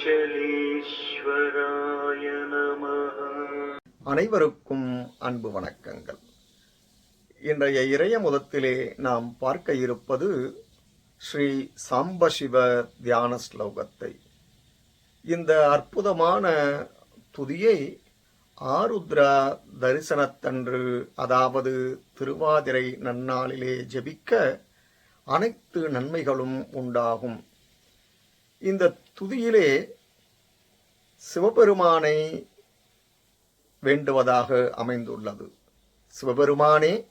அருணாச்சலீஸ்வராய நம அனைவருக்கும் அன்பு வணக்கங்கள். இன்றைய இறைய முதத்திலே நாம் பார்க்க இருப்பது ஸ்ரீ சாம்பசிவ தியான ஸ்லோகத்தை. இந்த அற்புதமான துதியை ஆருத்ரா தரிசனத்தன்று அதாவது திருவாதிரை நன்னாளிலே ஜெபிக்க அனைத்து நன்மைகளும் உண்டாகும். இந்த துதியிலே சிவபெருமானை வேண்டுவதாக அமைந்துள்ளது. சிவபெருமானே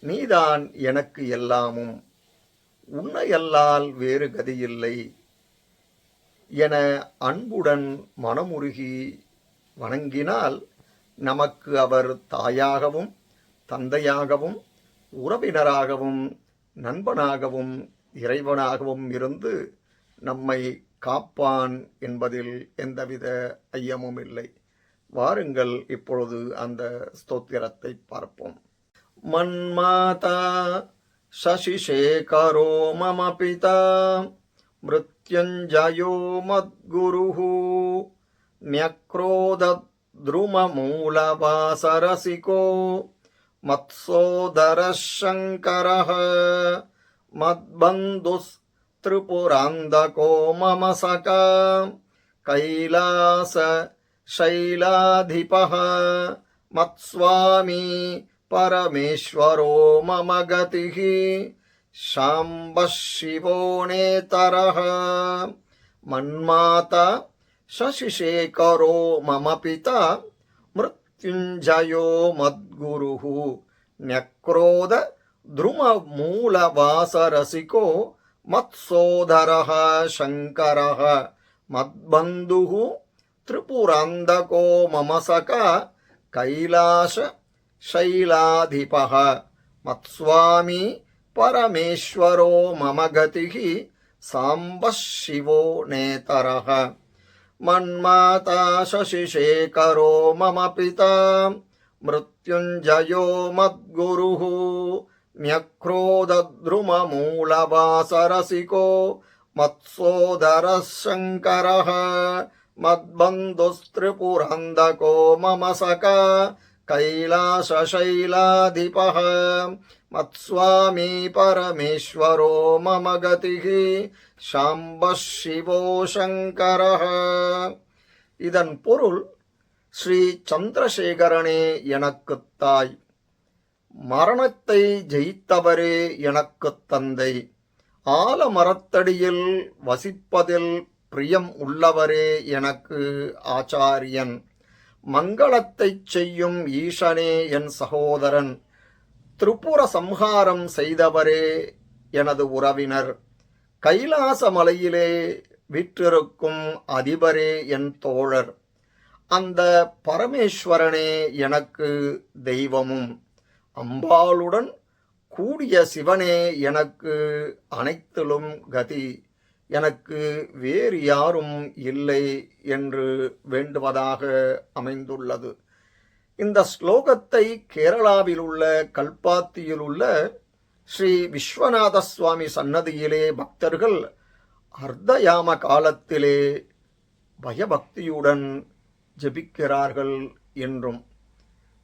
நீதான் எனக்கு எல்லாமும். உன்னையல்லால் வேறு கதியில்லை. என அன்புடன் மனமுருகி வணங்கினால் நமக்கு அவர் தாயாகவும் தந்தையாகவும் உறவினராகவும் நண்பனாகவும் இறைவனாகவும் இருந்து நம்மை காப்பான் என்பதில் எந்தவித ஐயமும் இல்லை வாருங்கள் இப்பொழுது அந்த ஸ்தோத்திரத்தை பார்ப்போம் மன்மாதா சசிசேகரோ மம பிதா மிருத்யுஞ்சயோ மத்குருः न्यक्रोदद्रुममूलवासरसिको मत्सोदरः शङ्करः मद्बन्धुस्त्रिपुरान्दको मम सखा कैलास शैलाधिपः मत्स्वामी परमेश्वरो मम गतिः शाम्बः शिवो नेतरः मन्माता शशिशेखरो मम पिता मृत्युञ्जयो मद्गुरुः न्यक्रोध द्रुममूलवासरसिको मत्सोदरः शङ्करः। मद्बन्धुः त्रिपुरान्दको मम सखा कैलास शैलाधिपः। मत्स्वामी परमेश्वरो मम गतिः साम्बः शिवो नेतरः। मन्माता शशिशेखरो मम पिता। मृत्युञ्जयो मद्गुरुः न्यक्रोदद्रुममूलवासरसिको मत्सोदरः शङ्करः मद्बन्धुस्त्रिपुरन्दको मम सखा कैलासशैलाधिपः मत्स्वामी परमेश्वरो मम गतिः शाम्बः शिवो शङ्करः இதன் பொருள் ஸ்ரீ சந்திரசேகரனே எனக்குத் தாய் மரணத்தை ஜெயித்தவரே எனக்குத் தந்தை. ஆலமரத்தடியில் வசிப்பதில் பிரியம் உள்ளவரே எனக்கு ஆச்சாரியன். மங்களத்தைச் செய்யும் ஈசனே என் சகோதரன். திரிபுர சம்ஹாரம் செய்தவரே எனது உறவினர். கைலாச மலையிலே விற்றிருக்கும் அதிபரே என் தோழர். அந்த பரமேஸ்வரனே எனக்கு தெய்வமும். அம்பாளுடன் கூடிய சிவனே எனக்கு அனைத்திலும் கதி. எனக்கு வேறு யாரும் இல்லை என்று வேண்டுவதாக அமைந்துள்ளது. இந்த ஸ்லோகத்தை கேரளாவில் உள்ள கல்பாத்தியில் உள்ள ஸ்ரீ விஸ்வநாத சுவாமி சன்னதியிலே பக்தர்கள் அர்த்தயாம காலத்திலே பயபக்தியுடன் ஜெபிக்கிறார்கள் என்றும்